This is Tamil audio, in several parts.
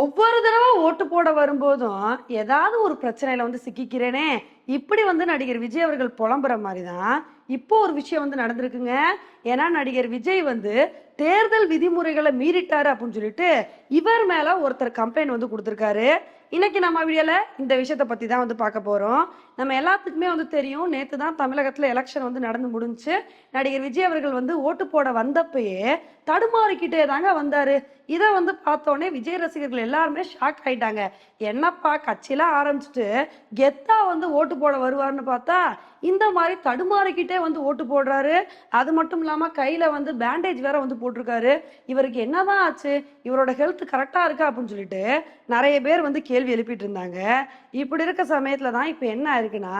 ஒவ்வொரு தடவை ஓட்டு போட வரும்போதும் ஏதாவது ஒரு பிரச்சனையில வந்து சிக்கிக்கிறேனே. இப்படி வந்து நடிகர் விஜய் அவர்கள் புலம்புற மாதிரி தான் இப்போ ஒரு விஷயம் வந்து நடந்திருக்குங்க. ஏன்னா நடிகர் விஜய் வந்து தேர்தல் விதிமுறைகளை மீறிட்டாரு அப்படின்னு சொல்லிட்டு இவர் மேல ஒருத்தர் கம்ப்ளைண்ட் வந்து கொடுத்துருக்காரு. இன்னைக்கு நம்ம வீடியோல இந்த விஷயத்த பத்தி தான் வந்து பார்க்க போறோம். நம்ம எல்லாத்துக்குமே வந்து தெரியும் நேத்து தான் தமிழகத்துல எலெக்ஷன் வந்து நடந்து முடிஞ்சுச்சு நடிகர் விஜய் அவர்கள் வந்து ஓட்டு போட வந்தப்பயே தடுமாறிக்கிட்டே தாங்க வந்தாரு. இதை வந்து பார்த்தோன்னே விஜய் ரசிகர்கள் எல்லாருமே ஷாக் ஆயிட்டாங்க. என்னப்பா கட்சியெல்லாம் ஆரம்பிச்சுட்டு கெத்தா வந்து ஓட்டு போட வருவார்னு பார்த்தா இந்த மாதிரி தடுமாறிக்கிட்டே வந்து ஓட்டு போடுறாரு. அது மட்டும் இல்லாம கையில வந்து பேண்டேஜ் வேற வந்து போட்டிருக்காரு. இவருக்கு என்னதான் ஆச்சு? இவரோட ஹெல்த் கரெக்டா இருக்கா அப்படின்னு சொல்லிட்டு நிறைய பேர் வந்து கேள்வி எழுப்பிட்டு இருந்தாங்க. இப்படி இருக்க சமயத்துல தான் இப்ப என்ன ஆயிருக்குன்னா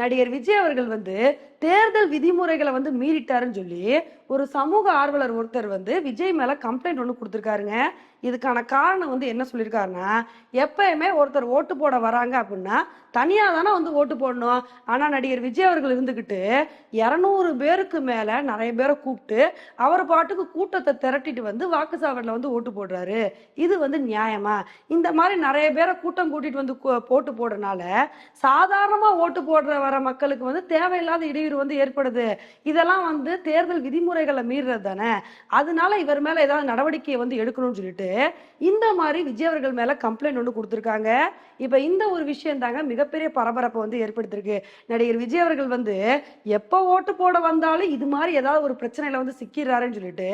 நடிகர் விஜய் அவர்கள் வந்து தேர்தல் விதிமுறைகளை வந்து மீறிட்டாருன்னு சொல்லி ஒரு சமூக ஆர்வலர் ஒருத்தர் வந்து விஜய் மேல கம்ப்ளைண்ட் ஒன்று கொடுத்துருக்காருங்க. இதுக்கான காரணம் வந்து என்ன சொல்லியிருக்காருன்னா எப்பயுமே ஒருத்தர் ஓட்டு போட வராங்க அப்படின்னா தனியா தானே வந்து ஓட்டு போடணும். ஆனா நடிகர் விஜய் அவர்கள் இருந்துக்கிட்டு இரநூறு பேருக்கு மேல நிறைய பேரை கூப்பிட்டு அவர் பாட்டுக்கு கூட்டத்தை திரட்டிட்டு வந்து வாக்குச்சாவடியில் வந்து ஓட்டு போடுறாரு. இது வந்து நியாயமா? இந்த மாதிரி நிறைய பேரை கூட்டம் கூட்டிட்டு வந்து போட்டு போடுறனால சாதாரணமா ஓட்டு போடுற வர மக்களுக்கு வந்து தேவையில்லாத இடையூறு வந்து ஏற்படுது. இதெல்லாம் வந்து தேர்தல் விதிமுறைகளை மீறுறது தானே? அதனால இவர் மேல ஏதாவது நடவடிக்கையை வந்து எடுக்கணும்னு சொல்லிட்டு இந்த மாதிரி விஜய் அவர்கள் மேல கம்ப்ளைண்ட் ஒன்று கொடுத்துருக்காங்க. இப்ப இந்த ஒரு விஷயம் தாங்க மிகப்பெரிய பரபரப்பை வந்து ஏற்படுத்திருக்கு நடிகர் விஜய் மாணவர்கள் வந்து எப்போ ஓட்டு போட வந்தாலும் இது மாதிரி ஏதாவது ஒரு பிரச்சனையில வந்து சிக்கிறாருன்னு சொல்லிட்டு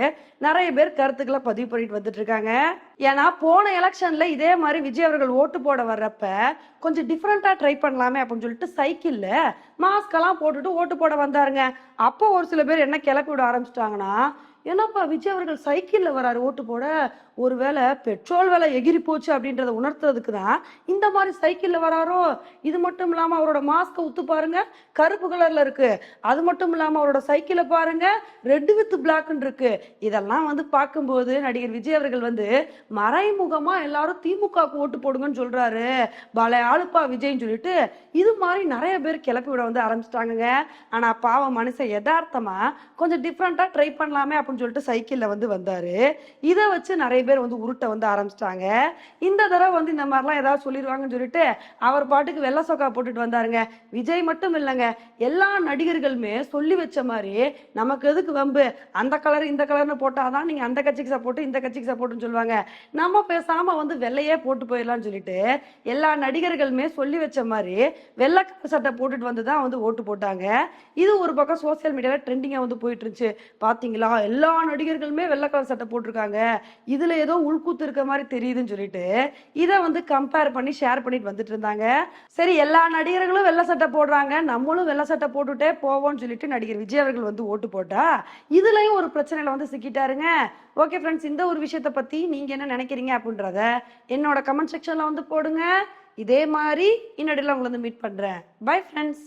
நிறைய பேர் கருத்துக்களை பதிவு பண்ணிட்டு வந்துட்டு இருக்காங்க. ஏன்னா போன எலெக்ஷன்ல இதே மாதிரி விஜய் அவர்கள் ஓட்டு போட வர்றப்ப கொஞ்சம் டிஃப்ரெண்டா ட்ரை பண்ணலாமே அப்படின்னு சொல்லிட்டு சைக்கிள்ல மாஸ்க் எல்லாம் போட்டுட்டு ஓட்டு போட வந்தாருங்க. அப்போ ஒரு சில பேர் என்ன கிளப்பி விட ஆரம்பிச்சிட்டாங்கன்னா என்னப்பா விஜய் அவர்கள் சைக்கிளில் வராரு ஓட்டு போட? ஒருவேளை பெட்ரோல் விலை எகிரி போச்சு அப்படின்றத உணர்த்துறதுக்கு தான் இந்த மாதிரி சைக்கிளில் வராரோ? இது மட்டும் இல்லாமல் அவரோட மாஸ்கை உத்து பாருங்க. கருப்பு கலர்ல இருக்கு. அது மட்டும் இல்லாமல் அவரோட சைக்கிளை பாருங்க. ரெட் வித் பிளாக்னு இருக்கு. இதெல்லாம் வந்து பார்க்கும்போது நடிகர் விஜய் அவர்கள் வந்து மறைமுகமாக எல்லாரும் திமுகவுக்கு ஓட்டு போடுங்கன்னு சொல்றாரு. பல ஆளுப்பா விஜய்னு சொல்லிட்டு இது மாதிரி நிறைய பேர் கிளப்பி விட வந்து ஆரம்பிச்சிட்டாங்க ஆனால் பாவம் மனுஷன் யதார்த்தமாக கொஞ்சம் டிஃப்ரெண்ட்டாக ட்ரை பண்ணலாமே அப்படின்னு சொல்லிட்டு சைக்கிளில் வந்து வந்தார். இதை வச்சு நிறைய பேர் வந்து உருட்ட வந்து ஆரம்பிச்சிட்டாங்க. இந்த தடவை வந்து இந்த மாதிரிலாம் ஏதாவது சொல்லிடுவாங்கன்னு சொல்லிட்டு அவர் பாட்டுக்கு வெள்ளை சொக்கா போட்டுட்டு வந்தாருங்க. விஜய் மட்டும் இல்லைங்க எல்லா நடிகர்களுமே சொல்லி வச்ச மாதிரி நமக்கு எதுக்கு வம்பு? அந்த கலர் இந்த கலர்னு போட்டாதான் நீங்க அந்த கட்சிக்கு சப்போர்ட் இந்த கட்சிக்கு சப்போர்ட்னு சொல்லுவாங்க. நம்ம பேசாம வந்து வெள்ளையே போட்டு போயிடலாம்னு சொல்லிட்டு எல்லா நடிகர்களுமே சொல்லி வச்ச மாதிரி வெள்ளை சட்டை போட்டுட்டு வந்து தான் வந்து ஓட்டு போட்டாங்க. இது ஒரு பக்கம் சோசியல் மீடியால ட்ரெண்டிங்கா வந்து போயிட்டு இருந்துச்சு. பாத்தீங்களா? எல்லா எல்லா நடிகர்களுமே வெள்ளை சட்டை போட்டிருக்காங்க. இதுல ஏதோ உள்கூத்து இருக்க மாதிரி தெரியுதுன்னு சொல்லிட்டு இதை வந்து கம்பேர் பண்ணி ஷேர் பண்ணிட்டு வந்துட்டு இருந்தாங்க. சரி எல்லா நடிகர்களும் வெள்ளை சட்டை போடுறாங்க. நம்மளும் வெள்ளை சட்டை போட்டுட்டே போவோம்னு சொல்லிட்டு நடிகர் விஜய் அவர்கள் வந்து ஓட்டு போட்டா இதுலயும் ஒரு பிரச்சனையில வந்து சிக்கிட்டாருங்க. ஓகே ஃப்ரெண்ட்ஸ் இந்த ஒரு விஷயத்த பத்தி நீங்க என்ன நினைக்கிறீங்க அப்படின்றத என்னோட கமெண்ட் செக்ஷன்ல வந்து போடுங்க. இதே மாதிரி இன்னடியில் உங்களை வந்து மீட் பண்றேன். Bye friends